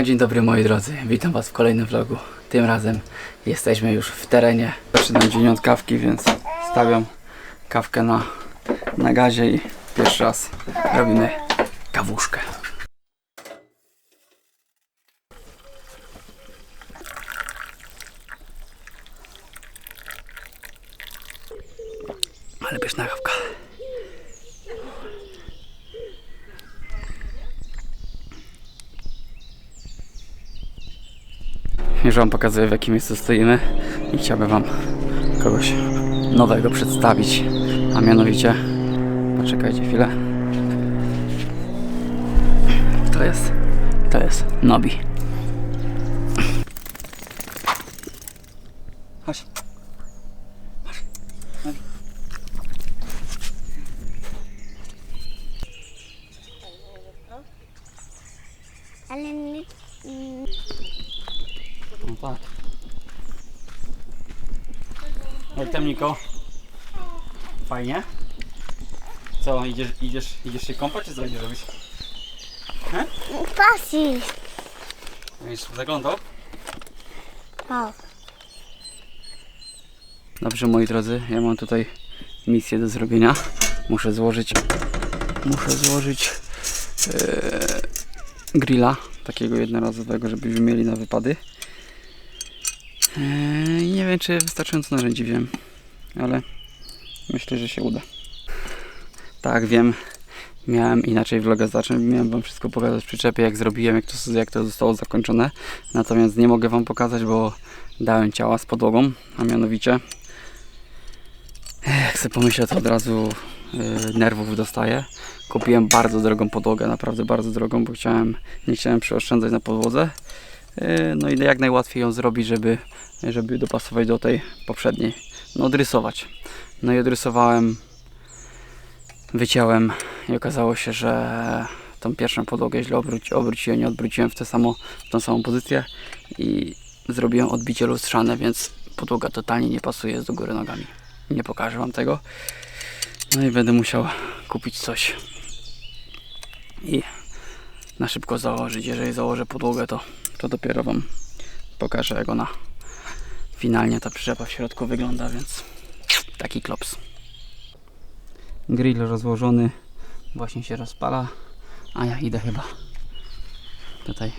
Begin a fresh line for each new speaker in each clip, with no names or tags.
No dzień dobry moi drodzy, witam was w kolejnym vlogu. Tym razem jesteśmy już w terenie. Zaczynam dzień od kawki, więc stawiam kawkę na, na gazie i pierwszy raz robimy kawuszkę. Ale pyszna kawka. Już Wam pokazuję w jakim miejscu stoimy i chciałbym Wam kogoś nowego przedstawić, a mianowicie poczekajcie chwilę. To jest, to jest Nobi. Chodź. Chodź. Nobi.
Ale nie...
No tak. Jak tam Niko? Fajnie? Co, idziesz, idziesz, idziesz się kąpać, czy co idziesz robić?
Pasi!
Będziesz zaglądał?
O,
Dobrze moi drodzy, ja mam tutaj misję do zrobienia. Muszę złożyć muszę złożyć e, grilla takiego jednorazowego, żebyśmy mieli na wypady. E, nie wiem czy wystarczająco narzędzi wziąłem, ale myślę, że się uda. Tak, wiem. Miałem inaczej vloga zacząć, miałem wam wszystko pokazać w przyczepie, jak zrobiłem, jak to, jak to zostało zakończone. Natomiast nie mogę wam pokazać, bo dałem ciała z podłogą, a mianowicie jak sobie pomyślę, to od razu y, nerwów dostaję. Kupiłem bardzo drogą podłogę, naprawdę bardzo drogą, bo chciałem, nie chciałem przeoszczędzać na podłodze. Y, no i jak najłatwiej ją zrobić, żeby, żeby dopasować do tej poprzedniej. No odrysować. No i odrysowałem, wyciąłem i okazało się, że tą pierwszą podłogę źle obróci, obróciłem, nie odwróciłem w, tę samo, w tą samą pozycję i zrobiłem odbicie lustrzane, więc podłoga totalnie nie pasuje jest do góry nogami. Nie pokażę Wam tego. No i będę musiał kupić coś i na szybko założyć. Jeżeli założę podłogę, to, to dopiero Wam pokażę, jak ona finalnie ta przyczepa w środku wygląda, więc taki klops. Grill rozłożony właśnie się rozpala, a ja idę chyba tutaj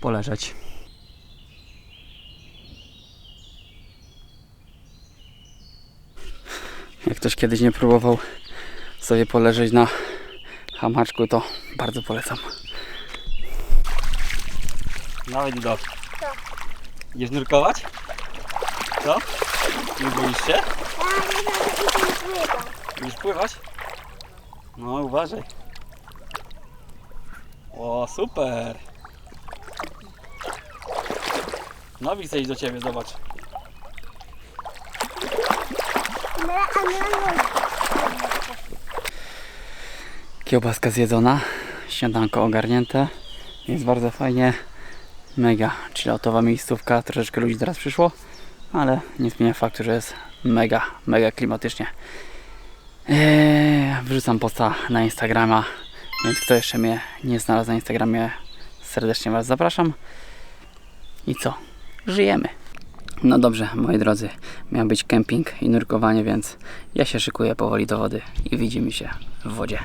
poleżeć. Jak ktoś kiedyś nie próbował sobie poleżeć na hamaczku, to bardzo polecam. Nawet do. Idziesz nurkować? Co? Nie boisz się?
ja nie będę iść pływać.
No uważaj. O, super. Nowi chce iść do ciebie, zobacz. Kiełbaska zjedzona, śniadanko ogarnięte. Jest bardzo fajnie. Mega chilloutowa miejscówka. Troszeczkę ludzi teraz przyszło, ale nie zmienia faktu, że jest mega, mega klimatycznie. Eee, wrzucam posta na Instagrama, więc kto jeszcze mnie nie znalazł na Instagramie, serdecznie Was zapraszam. I co? Żyjemy. No dobrze, moi drodzy, miał być kemping i nurkowanie, więc ja się szykuję powoli do wody i widzimy się w wodzie.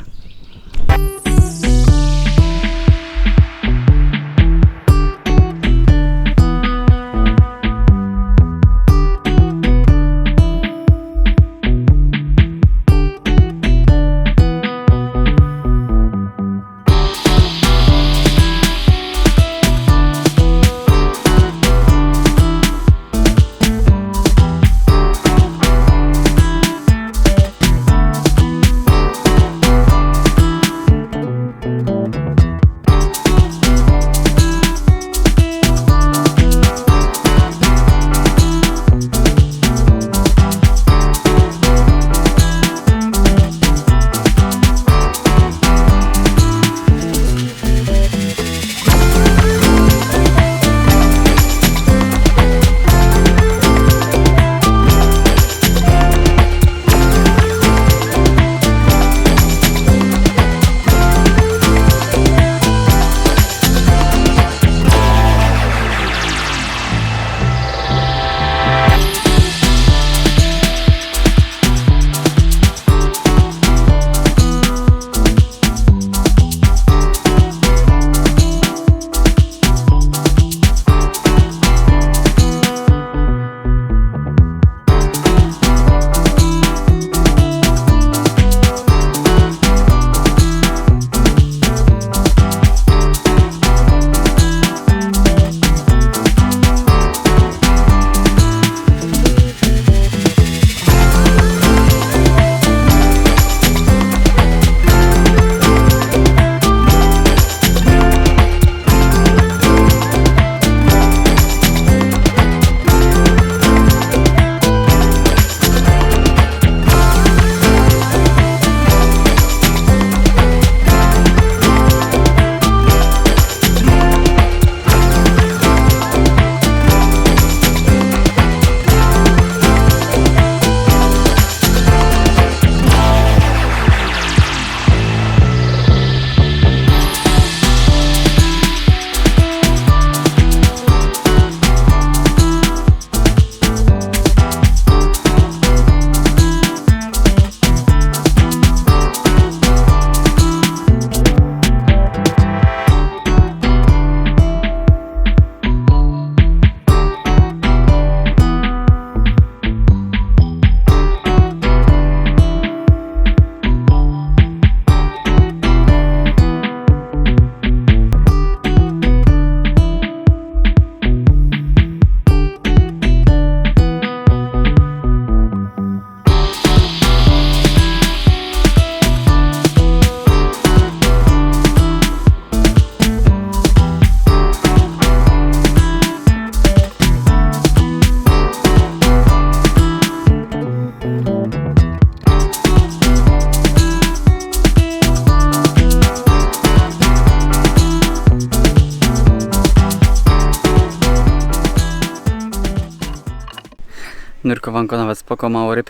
Nurkowanko nawet spoko, mało ryb,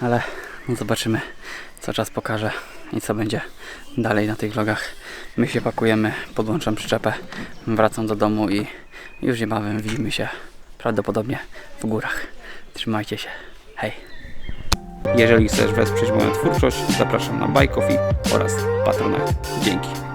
ale zobaczymy co czas pokaże i co będzie dalej na tych vlogach. My się pakujemy, podłączam przyczepę, wracam do domu i już niebawem widzimy się prawdopodobnie w górach. Trzymajcie się. Hej! Jeżeli chcesz wesprzeć moją twórczość, zapraszam na Coffee oraz Patronite. Dzięki.